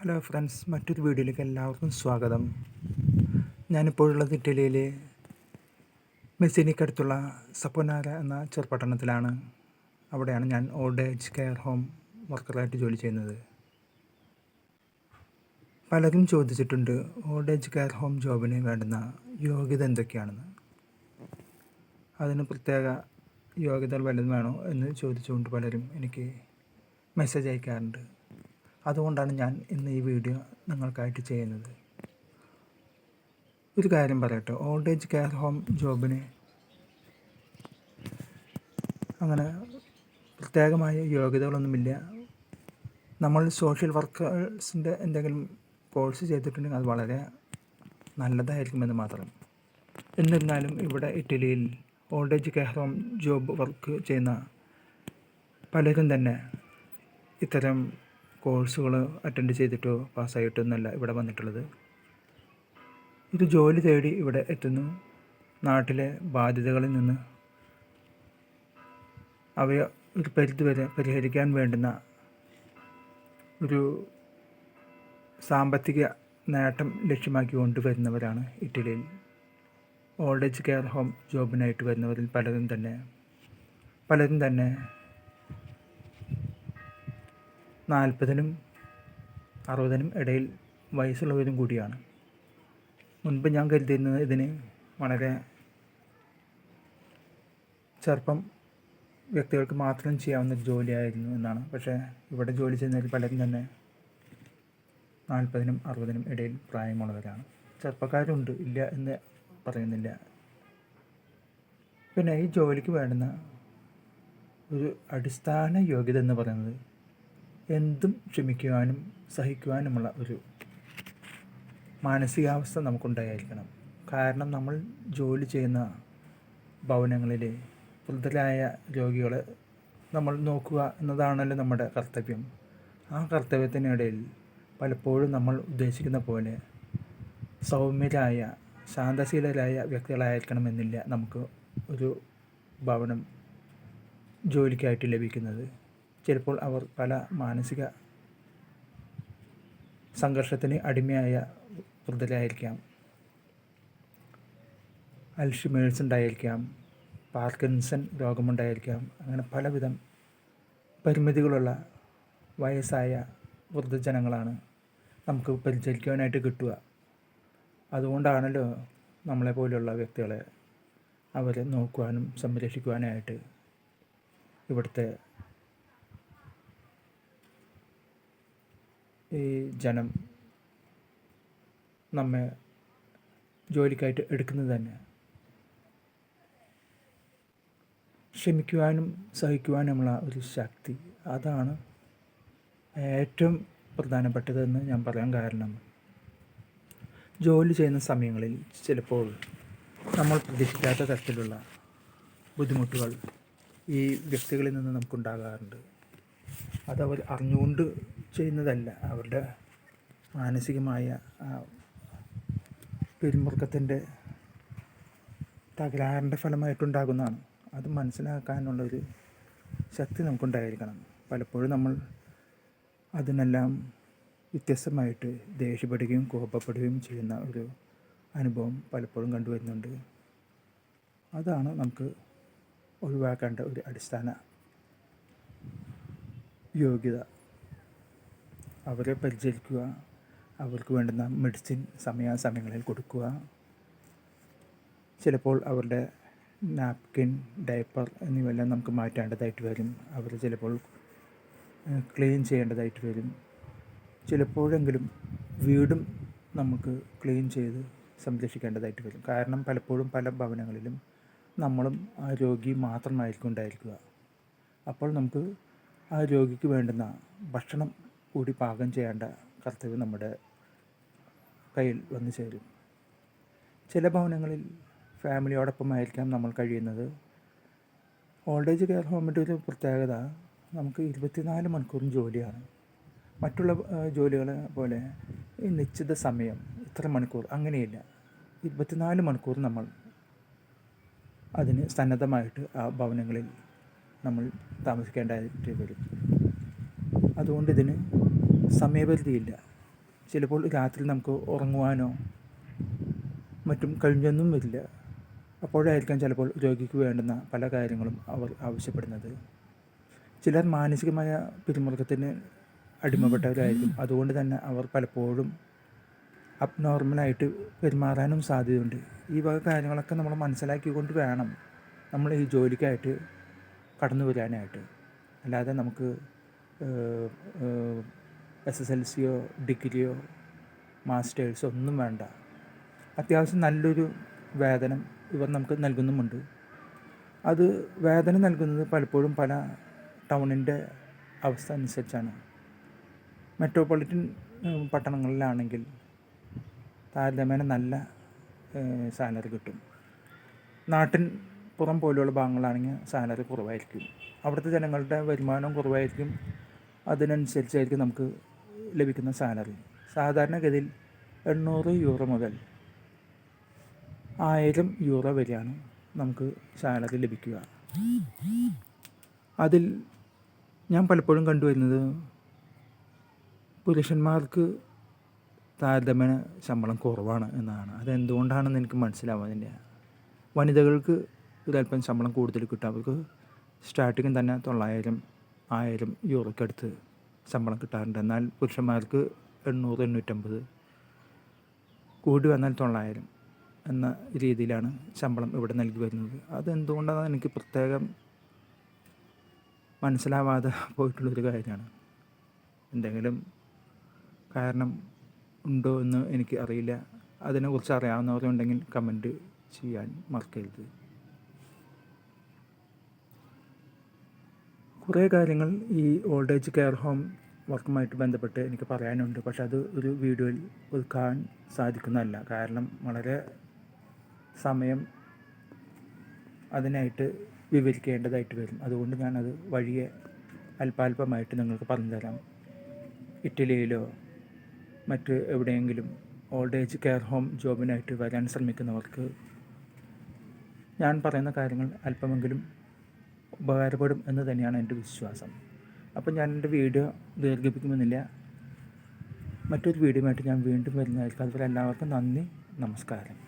Hello friends മറ്റൊരു വീഡിയോയിലേക്ക് എല്ലാവർക്കും സ്വാഗതം. ഞാനിപ്പോഴുള്ളത് ഇറ്റലിയിലെ മെസ്സിനിക്കടുത്തുള്ള സപ്പൊനാര എന്ന ചെറുപട്ടണത്തിലാണ്. അവിടെയാണ് ഞാൻ ഓൾഡ് ഏജ് കെയർ ഹോം വർക്കറായിട്ട് ജോലി ചെയ്യുന്നത്. പലരും ചോദിച്ചിട്ടുണ്ട് ഓൾഡ് ഏജ് കെയർ ഹോം ജോബിന് വേണ്ടുന്ന യോഗ്യത എന്തൊക്കെയാണെന്ന്? അതിന് പ്രത്യേക യോഗ്യതകൾ വല്ലതും വേണോ? എന്ന് ചോദിച്ചുകൊണ്ട് പലരും എനിക്ക് മെസ്സേജ് അയക്കാറുണ്ട്. അതുകൊണ്ടാണ് ഞാൻ ഇന്ന് ഈ വീഡിയോ നിങ്ങൾക്കായിട്ട് ചെയ്യുന്നത്. ഒരു കാര്യം പറയട്ടെ ഓൾഡ് ഏജ് കെയർ ഹോം ജോബിന് അങ്ങനെ പ്രത്യേകമായ യോഗ്യതകളൊന്നുമില്ല. നമ്മൾ സോഷ്യൽ വർക്കേഴ്സിന്റെ എന്തെങ്കിലും കോഴ്സ് ചെയ്തിട്ടുണ്ടെങ്കിൽ അത് വളരെ നല്ലതായിരിക്കുമെന്ന് മാത്രം. എന്നിരുന്നാലും ഇവിടെ ഇറ്റലിയിൽ old age care home job work ചെയ്യുന്ന പലരും തന്നെ ഇത്തരം കോഴ്സുകൾ അറ്റൻഡ് ചെയ്തിട്ടോ പാസ്സായിട്ടോ ഒന്നല്ല ഇവിടെ വന്നിട്ടുള്ളത്. ഇത് ജോലി തേടി ഇവിടെ എത്തുന്നു. നാട്ടിലെ ബാധ്യതകളിൽ നിന്ന് അവയെ ഒരു പരിധി വരെ പരിഹരിക്കാൻ വേണ്ടുന്ന ഒരു സാമ്പത്തിക നേട്ടം ലക്ഷ്യമാക്കി കൊണ്ടുവരുന്നവരാണ് ഇറ്റലിയിൽ. ഓൾഡ് ഏജ് കെയർ ഹോം ജോബിനായിട്ട് വരുന്നവരിൽ പലരും തന്നെ. പലരും തന്നെ നാൽപ്പതിനും അറുപതിനും ഇടയിൽ വയസ്സുള്ളവരും കൂടിയാണ്. മുൻപ് ഞാൻ കരുതിയിരുന്നത് ഇതിന് വളരെ ചെറുപ്പം വ്യക്തികൾക്ക് മാത്രം ചെയ്യാവുന്ന ഒരു ജോലിയായിരുന്നു എന്നാണ്. പക്ഷേ ഇവിടെ ജോലി ചെയ്യുന്നതിൽ പലരും തന്നെ നാൽപ്പതിനും അറുപതിനും ഇടയിൽ പ്രായമുള്ളവരാണ്. ചെറുപ്പക്കാരുണ്ട് ഇല്ല എന്ന് പറയുന്നില്ല. പിന്നെ ഈ ജോലിക്ക് വേണ്ടുന്ന ഒരു അടിസ്ഥാന യോഗ്യത എന്ന് പറയുന്നത് എന്തും ക്ഷമിക്കുവാനും സഹിക്കുവാനുമുള്ള ഒരു മാനസികാവസ്ഥ നമുക്കുണ്ടായിരിക്കണം. കാരണം നമ്മൾ ജോലി ചെയ്യുന്ന ഭവനങ്ങളിൽ വൃദ്ധരായ രോഗികളെ നമ്മൾ നോക്കുക എന്നതാണല്ലോ നമ്മുടെ കർത്തവ്യം. ആ കർത്തവ്യത്തിനിടയിൽ പലപ്പോഴും നമ്മൾ ഉദ്ദേശിക്കുന്ന പോലെ സൗമ്യരായ ശാന്തശീലരായ വ്യക്തികളായിരിക്കണമെന്നില്ല നമുക്ക് ഒരു ഭവനം ജോലിക്കായിട്ട് ലഭിക്കുന്നത്. ചിലപ്പോൾ അവർ പല മാനസിക സംഘർഷത്തിന് അടിമയായ വൃദ്ധരായിരിക്കാം. അൽഷിമേഴ്സ് ഉണ്ടായിരിക്കാം. പാർക്കിൻസൺ രോഗമുണ്ടായിരിക്കാം. അങ്ങനെ പലവിധം പരിമിതികളുള്ള വയസ്സായ വൃദ്ധജനങ്ങളാണ് നമുക്ക് പരിചരിക്കുവാനായിട്ട് കിട്ടുക. അതുകൊണ്ടാണല്ലോ നമ്മളെ പോലെയുള്ള വ്യക്തികളെ അവരെ നോക്കുവാനും സംരക്ഷിക്കുവാനായിട്ട് ഇവിടുത്തെ ഈ ജനം നമ്മെ ജോലിക്കായിട്ട് എടുക്കുന്നത് തന്നെ. ക്ഷമിക്കുവാനും സഹിക്കുവാനുമുള്ള ഒരു ശക്തി. അതാണ് ഏറ്റവും പ്രധാനപ്പെട്ടതെന്ന് ഞാൻ പറയാൻ കാരണം. ജോലി ചെയ്യുന്ന സമയങ്ങളിൽ ചിലപ്പോൾ നമ്മൾ പ്രതീക്ഷിക്കാത്ത തരത്തിലുള്ള ബുദ്ധിമുട്ടുകൾ ഈ വ്യക്തികളിൽ നിന്ന് നമുക്കുണ്ടാകാറുണ്ട്. അതവർ അറിഞ്ഞുകൊണ്ട് ചെയ്യുന്നതല്ല. അവരുടെ മാനസികമായ പിരിമുറുക്കത്തിന്റെ തകരാറിന്റെ ഫലമായിട്ടുണ്ടാകുന്നതാണ്. അത് മനസ്സിലാക്കാനുള്ളൊരു ശക്തി നമുക്കുണ്ടായിരിക്കണം. പലപ്പോഴും നമ്മൾ അതിനെല്ലാം വ്യത്യസ്തമായിട്ട് ദേഷ്യപ്പെടുകയും കോപപ്പെടുകയും ചെയ്യുന്ന ഒരു അനുഭവം പലപ്പോഴും കണ്ടുവരുന്നുണ്ട്. അതാണ് നമുക്ക് ഒഴിവാക്കേണ്ട ഒരു അടിസ്ഥാന യോഗ്യത. അവരെ പരിചരിക്കുക. അവർക്ക് വേണ്ടുന്ന മെഡിസിൻ സമയാസമയങ്ങളിൽ കൊടുക്കുക. ചിലപ്പോൾ അവരുടെ നാപ്കിൻ ഡയപ്പർ എന്നിവയെല്ലാം നമുക്ക് മാറ്റേണ്ടതായിട്ട് വരും. അവർ ചിലപ്പോൾ ക്ലീൻ ചെയ്യേണ്ടതായിട്ട് വരും. ചിലപ്പോഴെങ്കിലും വീടും നമുക്ക് ക്ലീൻ ചെയ്ത് സംരക്ഷിക്കേണ്ടതായിട്ട് വരും. കാരണം പലപ്പോഴും പല ഭവനങ്ങളിലും നമ്മളും ആ രോഗി മാത്രമായിരിക്കും ഉണ്ടായിരിക്കുക. അപ്പോൾ നമുക്ക് ആ രോഗിക്ക് വേണ്ടുന്ന ഭക്ഷണം കൂടി പാകം ചെയ്യേണ്ട കർത്തവ്യം നമ്മുടെ കയ്യിൽ വന്നു ചേരും. ചില ഭവനങ്ങളിൽ ഫാമിലിയോടൊപ്പമായിരിക്കാം നമ്മൾ കഴിയുന്നത്. ഓൾഡ് ഏജ് കെയർ ഹോമിന്റെ ഒരു പ്രത്യേകത നമുക്ക് ഇരുപത്തിനാല് മണിക്കൂറും ജോലിയാണ്. മറ്റുള്ള ജോലികളെ പോലെ ഈ നിശ്ചിത സമയം ഇത്ര മണിക്കൂർ അങ്ങനെയില്ല. ഇരുപത്തിനാല് മണിക്കൂർ നമ്മൾ അതിന് സന്നദ്ധമായിട്ട് ആ ഭവനങ്ങളിൽ നമ്മൾ താമസിക്കേണ്ടതായിട്ട് വരും. അതുകൊണ്ട് ഇതിന് സമയപരിധിയില്ല. ചിലപ്പോൾ രാത്രി നമുക്ക് ഉറങ്ങുവാനോ മറ്റും കഴിഞ്ഞൊന്നും വരില്ല. അപ്പോഴായിരിക്കാം ചിലപ്പോൾ രോഗിക്ക് വേണ്ടുന്ന പല കാര്യങ്ങളും അവർ ആവശ്യപ്പെടുന്നത്. ചിലർ മാനസികമായ പിരിമുറുക്കത്തിന് അടിമപ്പെട്ടവരായിരിക്കും. അതുകൊണ്ട് തന്നെ അവർ പലപ്പോഴും അബ്നോർമലായിട്ട് പെരുമാറാനും സാധ്യതയുണ്ട്. ഈ വക കാര്യങ്ങളൊക്കെ നമ്മൾ മനസ്സിലാക്കിക്കൊണ്ട് വേണം നമ്മൾ ഈ ജോലിക്കായിട്ട് കടന്നു വരാനായിട്ട് അല്ലാതെ നമുക്ക് എസ് എസ് എൽ സിയോ ഡിഗ്രിയോ മാസ്റ്റേഴ്സോ ഒന്നും വേണ്ട. അത്യാവശ്യം നല്ലൊരു വേതനം ഇവർ നമുക്ക് നൽകുന്നുമുണ്ട്. അത് വേതനം നൽകുന്നത് പലപ്പോഴും പല ടൗണിന്റെ അവസ്ഥ അനുസരിച്ചാണ്. മെട്രോപൊളിറ്റൻ പട്ടണങ്ങളിലാണെങ്കിൽ താരതമ്യേന നല്ല സാലറി കിട്ടും. നാട്ടിൻ പുറം പോലെയുള്ള ഭാഗങ്ങളാണെങ്കിൽ സാലറി കുറവായിരിക്കും. അവിടുത്തെ ജനങ്ങളുടെ വരുമാനം കുറവായിരിക്കും. അതിനനുസരിച്ചായിരിക്കും നമുക്ക് ലഭിക്കുന്ന സാലറി. സാധാരണഗതിയിൽ എണ്ണൂറ് യൂറോ മുതൽ ആയിരം യൂറോ വരെയാണ് നമുക്ക് സാലറി ലഭിക്കുക. അതിൽ ഞാൻ പലപ്പോഴും കണ്ടുവരുന്നത് പുരുഷന്മാർക്ക് താരതമ്യേന ശമ്പളം കുറവാണ് എന്നതാണ്. അതെന്തുകൊണ്ടാണെന്ന് എനിക്ക് മനസ്സിലാവുന്നില്ല വനിതകൾക്ക് ഒരല്പം ശമ്പളം കൂടുതൽ കിട്ടും. അവർക്ക് സ്റ്റാർട്ടിങ് തന്നെ തൊള്ളായിരം ആയിരം യൂറോയ്ക്ക് അടുത്ത് ശമ്പളം കിട്ടാറുണ്ട്. എന്നാൽ പുരുഷന്മാർക്ക് എണ്ണൂറ് എണ്ണൂറ്റമ്പത് കൂടി വന്നാൽ തൊള്ളായിരം എന്ന രീതിയിലാണ് ശമ്പളം ഇവിടെ നൽകി വരുന്നത്. അതെന്തുകൊണ്ടാണെന്ന് എനിക്ക് പ്രത്യേകം മനസ്സിലാവാതെ പോയിട്ടുള്ളൊരു കാര്യമാണ്. എന്തെങ്കിലും കാരണം ഉണ്ടോ എന്ന് എനിക്ക് അറിയില്ല. അതിനെക്കുറിച്ച് അറിയാവുന്നവരുണ്ടെങ്കിൽ കമന്റ് ചെയ്യാൻ മറക്കരുത്. കുറേ കാര്യങ്ങൾ ഈ ഓൾഡ് ഏജ് കെയർ ഹോം വർക്കുമായിട്ട് ബന്ധപ്പെട്ട് എനിക്ക് പറയാനുണ്ട്. പക്ഷെ അത് ഒരു വീഡിയോയിൽ ഒതുക്കാൻ സാധിക്കുന്നതല്ല. കാരണം വളരെ സമയം അതിനായിട്ട് വിവരിക്കേണ്ടതായിട്ട് വരും. അതുകൊണ്ട് ഞാനത് വഴിയെ അല്പാൽപമായിട്ട് നിങ്ങൾക്ക് പറഞ്ഞു തരാം ഇറ്റലിയിലോ മറ്റ് എവിടെയെങ്കിലും ഓൾഡ് ഏജ് കെയർ ഹോം ജോബിനായിട്ട് വരാൻ ശ്രമിക്കുന്നവർക്ക് ഞാൻ പറയുന്ന കാര്യങ്ങൾ അല്പമെങ്കിലും ഉപകാരപ്പെടും എന്ന് തന്നെയാണ് എന്റെ വിശ്വാസം. അപ്പോൾ ഞാൻ എന്റെ വീഡിയോ ദീർഘിപ്പിക്കുമെന്നില്ല. മറ്റൊരു വീഡിയോ ആയിട്ട് ഞാൻ വീണ്ടും വരുന്നതായിരിക്കും. അതുപോലെ എല്ലാവർക്കും നന്ദി നമസ്കാരം.